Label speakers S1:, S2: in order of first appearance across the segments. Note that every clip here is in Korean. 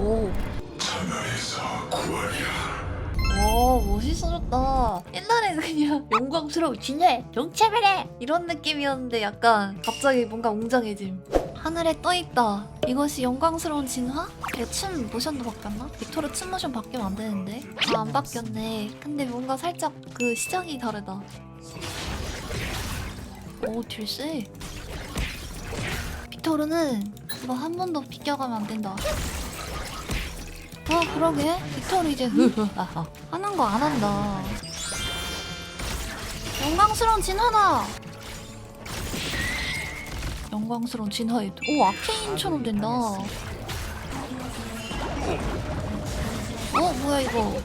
S1: 오. 와 멋있어졌다. 옛날에는 그냥 영광스러운 진해 정체배래 이런 느낌이었는데 약간 갑자기 뭔가 웅장해짐. 하늘에 떠 있다. 이것이 영광스러운 진화? 얘춤 모션도 바뀌었나? 빅토르 춤 모션 바뀌면 안 되는데. 아 안 바뀌었네. 근데 뭔가 살짝 그 시작이 다르다. 오 딜세. 빅토르는 이거 한 번도 비껴가면 안 된다. 아 그러게. 빅토르 이제 하는 거 안 한다. 영광스러운 진화다! 영광스러운 진화에 오 아케인처럼 된다. 어 뭐야 이거?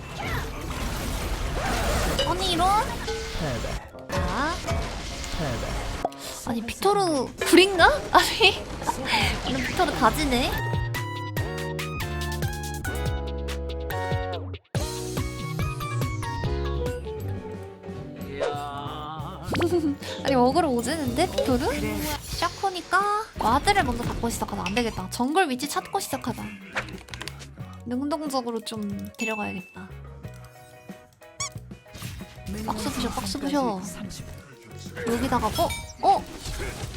S1: 아니 이런? 아. 아니 빅토르 불인가? 아니 이런 빅토르 가지네 아니 어그로 오지는데 빅토르? 샤코니까 와드를 먼저 받고 시작하자 안되겠다 정글 위치 찾고 시작하자 능동적으로 좀 데려가야겠다 박스 부셔 박스 부셔 여기다가 어? 어?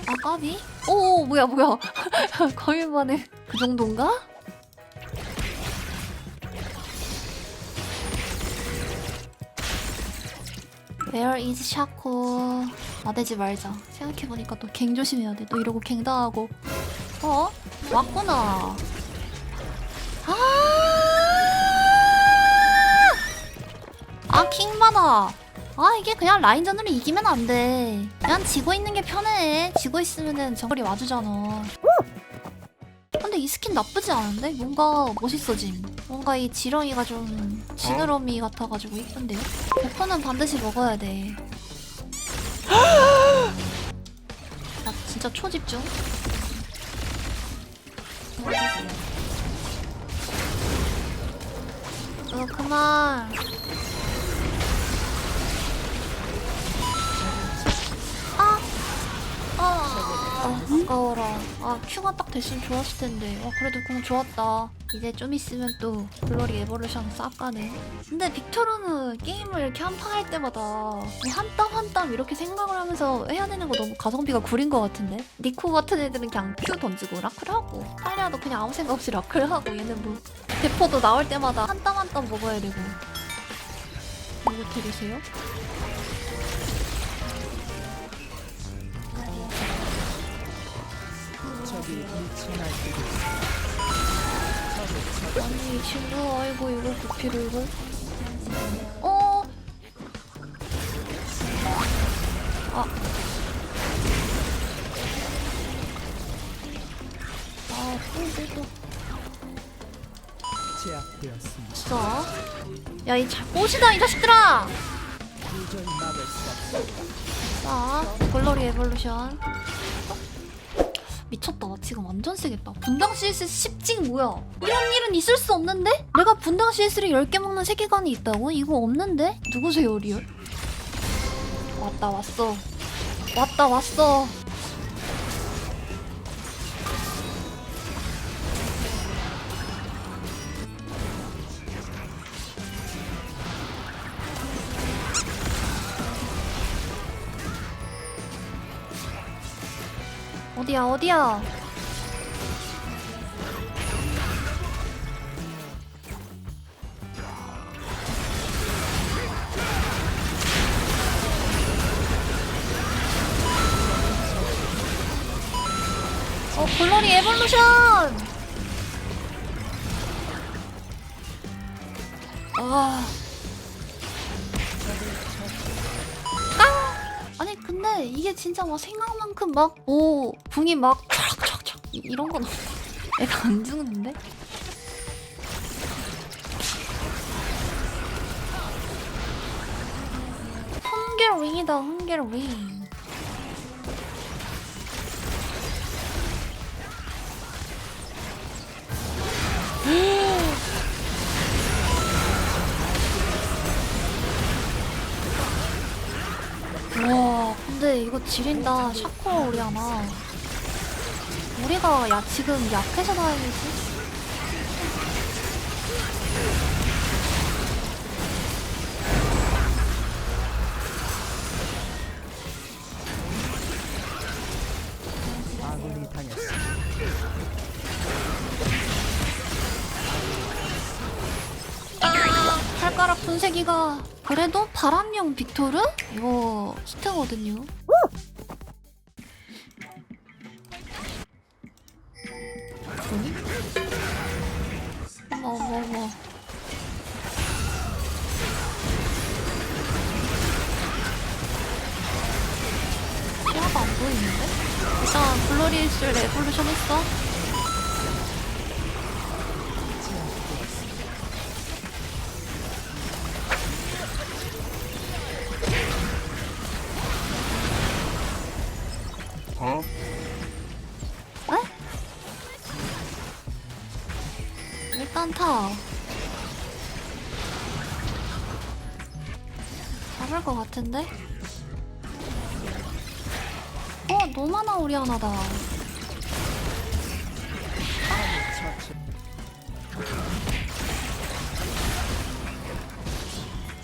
S1: 아 까비? 오 뭐야 뭐야 거일만에 그 정도인가? Where is 샤코? 나대지 말자. 생각해보니까 또 갱 조심해야 돼. 또 이러고 갱 당하고. 어? 왔구나. 아! 아, 킹마다. 아, 이게 그냥 라인전으로 이기면 안 돼. 그냥 지고 있는 게 편해. 지고 있으면은 정글이 와주잖아. 근데 이 스킨 나쁘지 않은데? 뭔가 멋있어짐. 뭔가 이 지렁이가 좀 지느러미 같아가지고 이쁜데요? 베퍼는 반드시 먹어야 돼. 진짜 초집중. 어, 그만. 큐가 딱 됐으면 좋았을 텐데. 아, 그래도 그냥 좋았다. 이제 좀 있으면 또 글로리 에볼루션 싹 가네. 근데 빅토르는 게임을 이렇게 한판 할 때마다 한 땀 한 땀 이렇게 생각을 하면서 해야 되는 거 너무 가성비가 구린 것 같은데? 니코 같은 애들은 그냥 큐 던지고 라클 하고 탈리아도 그냥 아무 생각 없이 라클 하고 얘는 뭐 대포도 나올 때마다 한 땀 한 땀 먹어야 되고 이거 들으세요? 아니 이 친구 아이고 이거 구피를 이걸 어? 아. 아, 또, 또, 또.
S2: 제압되었습니다.
S1: 진짜? 야, 이 자, 꽃이다, 이 자식들아!
S2: 도저히 막을 수 없습니다.
S1: 자, 글로리 에볼루션. 미쳤다. 지금 완전 세겠다. 분당 CS 10징 뭐야? 이런 일은 있을 수 없는데? 내가 분당 CS를 10개 먹는 세계관이 있다고? 이거 없는데? 누구세요, 리얼? 왔다, 왔어. 왔다, 왔어. 어디야, 어디야? 어, 글로리 에볼루션! 아. 아! 근데 이게 진짜 막 생각만큼 막, 오, 붕이 막, 촥촥촥. 이- 이런 건 없- 애가 안 죽는데? 흥겔 윙이다, 흥겔 윙. 이거 지린다 샤코 우리 하나 우리가 야 지금 약해서 다행이지
S2: 당했습니다.
S1: 발가락 분쇄기가 그래도 바람용 빅토르? 이거 히트거든요. 어머 어머 어머 시야가 안 보이는데? 일단 블러리스 레볼루션 했어 잡을 것 같은데? 어, 오리아나다.
S2: 처치.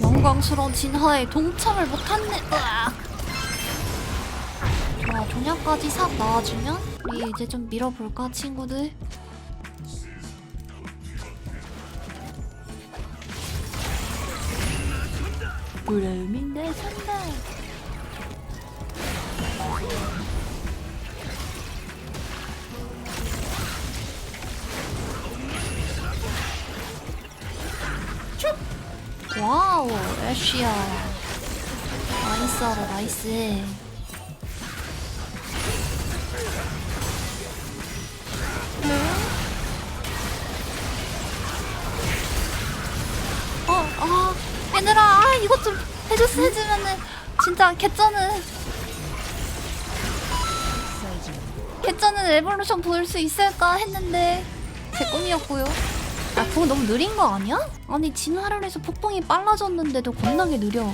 S1: 영광스러운 진화에 동참을 못했네. 으악. 좋아, 조냐까지 싹 나와주면 우리 이제 좀 밀어볼까, 친구들? 구름인데 산다. 와우, 애쉬야. 나이스하다, 나이스. 어, 아, 얘들아, 아, 이것 좀 해줬어, 해주면은, 진짜, 개쩌는, 개쩌는 에볼루션 보일 수 있을까 했는데, 제 꿈이었고요. 아, 그거 너무 느린 거 아니야? 아니, 진화를 해서 폭풍이 빨라졌는데도 겁나게 느려.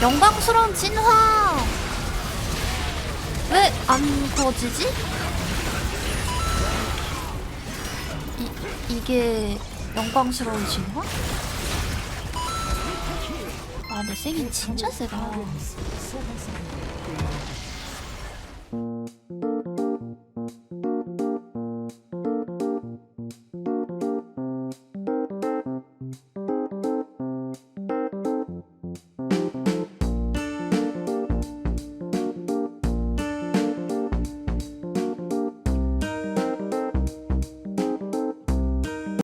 S1: 영광스러운 진화! 왜안 구워지지? 이, 이게 영광스러운 진화? 아, 근데 세긴 진짜 세다.